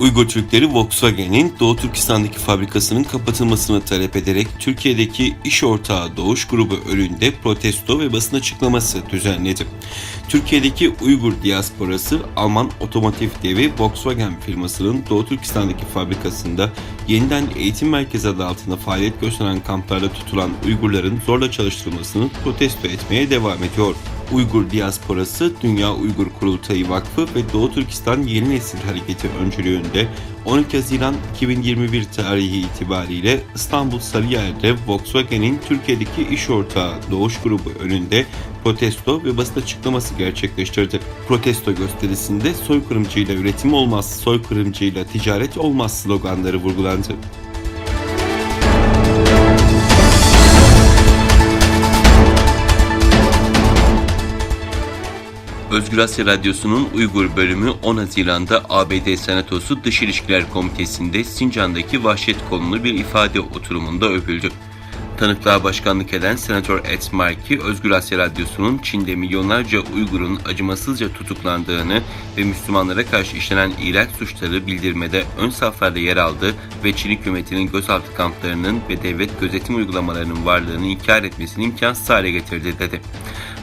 Uygur Türkleri Volkswagen'in Doğu Türkistan'daki fabrikasının kapatılmasını talep ederek Türkiye'deki iş ortağı Doğuş Grubu önünde protesto ve basın açıklaması düzenledi. Türkiye'deki Uygur diasporası Alman otomotiv devi Volkswagen firmasının Doğu Türkistan'daki fabrikasında yeniden eğitim merkezi adı altında faaliyet gösteren kamplarda tutulan Uygurların zorla çalıştırılmasını protesto etmeye devam ediyor. Uygur Diasporası Dünya Uygur Kurultayı Vakfı ve Doğu Türkistan Yeni Nesil Hareketi öncülüğünde 12 Haziran 2021 tarihi itibariyle İstanbul Sarıyer'de Volkswagen'in Türkiye'deki iş ortağı Doğuş Grubu önünde protesto ve basın açıklaması gerçekleştirdi. Protesto gösterisinde soykırımcıyla üretim olmaz, soykırımcıyla ticaret olmaz sloganları vurgulandı. Özgür Asya Radyosu'nun Uygur bölümü 10 Haziran'da ABD Senatosu Dış İlişkiler Komitesi'nde Sincan'daki vahşet konulu bir ifade oturumunda övüldü. Tanıklığa başkanlık eden Senatör Ed Markey, Özgür Asya Radyosu'nun Çin'de milyonlarca Uygur'un acımasızca tutuklandığını ve Müslümanlara karşı işlenen iğrenç suçları bildirmede ön saflarda yer aldı ve Çin hükümetinin gözaltı kamplarının ve devlet gözetim uygulamalarının varlığını inkar etmesini imkansız hale getirdi dedi.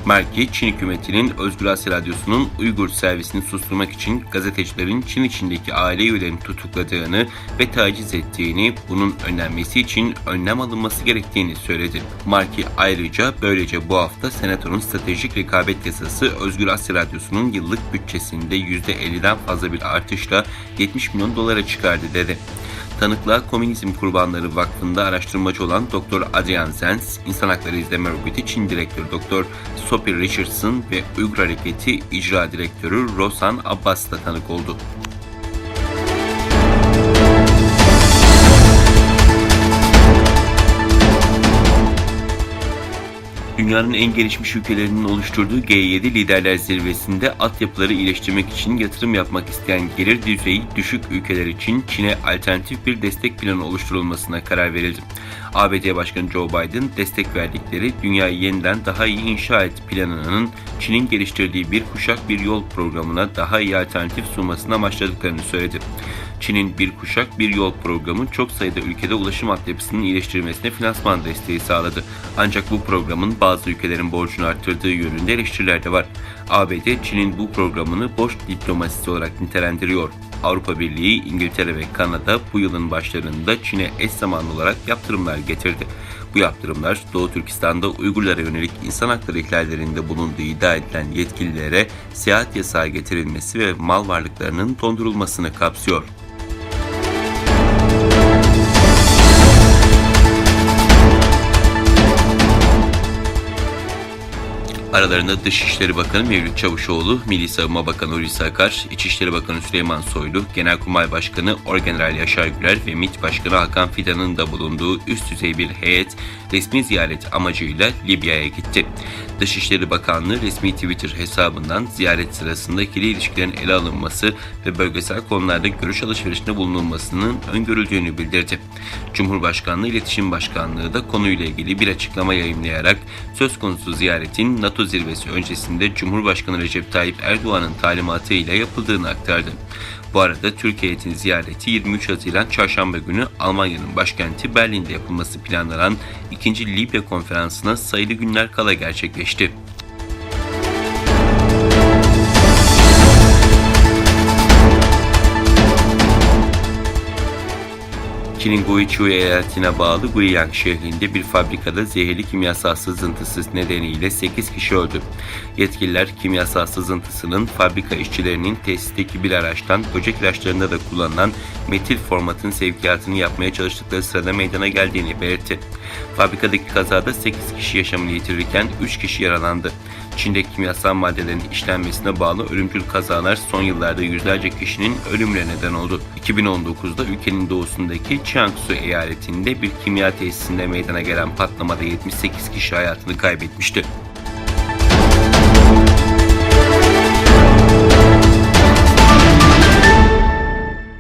Markey, Çin hükümetinin Özgür Asya Radyosu'nun Uygur servisini susturmak için gazetecilerin Çin içindeki aile üyelerini tutukladığını ve taciz ettiğini, bunun önlenmesi için önlem alınması gerektiğini söyledi. Markey ayrıca böylece bu hafta Senato'nun stratejik rekabet yasası Özgür Asya Radyosu'nun yıllık bütçesinde %50'den fazla bir artışla 70 milyon dolara çıkardı dedi. Tanıklığa Komünizm Kurbanları Vakfı'nda araştırmacı olan Dr. Adrian Zenz, İnsan Hakları İzleme Örgütü Çin Direktörü Dr. Sophie Richardson ve Uygur Hareketi İcra Direktörü Rosan Abbas da tanık oldu. Dünyanın en gelişmiş ülkelerinin oluşturduğu G7 Liderler Zirvesi'nde altyapıları iyileştirmek için yatırım yapmak isteyen gelir düzeyi düşük ülkeler için Çin'e alternatif bir destek planı oluşturulmasına karar verildi. ABD Başkanı Joe Biden destek verdikleri Dünyayı Yeniden Daha iyi İnşa Et planının Çin'in geliştirdiği bir kuşak bir yol programına daha iyi alternatif sunmasına amaçladıklarını söyledi. Çin'in Bir Kuşak Bir Yol programı çok sayıda ülkede ulaşım altyapısının iyileştirilmesine finansman desteği sağladı. Ancak bu programın bazı ülkelerin borcunu arttırdığı yönünde eleştiriler de var. ABD, Çin'in bu programını borç diplomasisi olarak nitelendiriyor. Avrupa Birliği, İngiltere ve Kanada bu yılın başlarında Çin'e eş zamanlı olarak yaptırımlar getirdi. Bu yaptırımlar Doğu Türkistan'da Uygurlara yönelik insan hakları ihlallerinde bulunduğu iddia edilen yetkililere seyahat yasağı getirilmesi ve mal varlıklarının dondurulmasını kapsıyor. Aralarında Dışişleri Bakanı Mevlüt Çavuşoğlu, Milli Savunma Bakanı Hulusi Akar, İçişleri Bakanı Süleyman Soylu, Genelkurmay Başkanı Orgeneral Yaşar Güler ve MİT Başkanı Hakan Fidan'ın da bulunduğu üst düzey bir heyet resmi ziyaret amacıyla Libya'ya gitti. Dışişleri Bakanlığı resmi Twitter hesabından ziyaret sırasında ikili ilişkilerin ele alınması ve bölgesel konularda görüş alışverişinde bulunulmasının öngörüldüğünü bildirdi. Cumhurbaşkanlığı İletişim Başkanlığı da konuyla ilgili bir açıklama yayınlayarak söz konusu ziyaretin NATO zirvesi öncesinde Cumhurbaşkanı Recep Tayyip Erdoğan'ın talimatı ile yapıldığını aktardı. Bu arada Türkiye'nin ziyareti 23 Haziran Çarşamba günü Almanya'nın başkenti Berlin'de yapılması planlanan 2. Libya konferansına sayılı günler kala gerçekleşti. Çin'in Guizhou eyaletine bağlı Guiyang şehrinde bir fabrikada zehirli kimyasal sızıntısı nedeniyle 8 kişi öldü. Yetkililer kimyasal sızıntısının fabrika işçilerinin tesisteki bir araçtan böcek ilaçlarında da kullanılan metil formatın sevkiyatını yapmaya çalıştıkları sırada meydana geldiğini belirtti. Fabrikadaki kazada 8 kişi yaşamını yitirirken 3 kişi yaralandı. Çin'de kimyasal maddelerin işlenmesine bağlı ölümcül kazalar son yıllarda yüzlerce kişinin ölümüne neden oldu. 2019'da ülkenin doğusundaki Jiangsu eyaletinde bir kimya tesisinde meydana gelen patlamada 78 kişi hayatını kaybetmişti.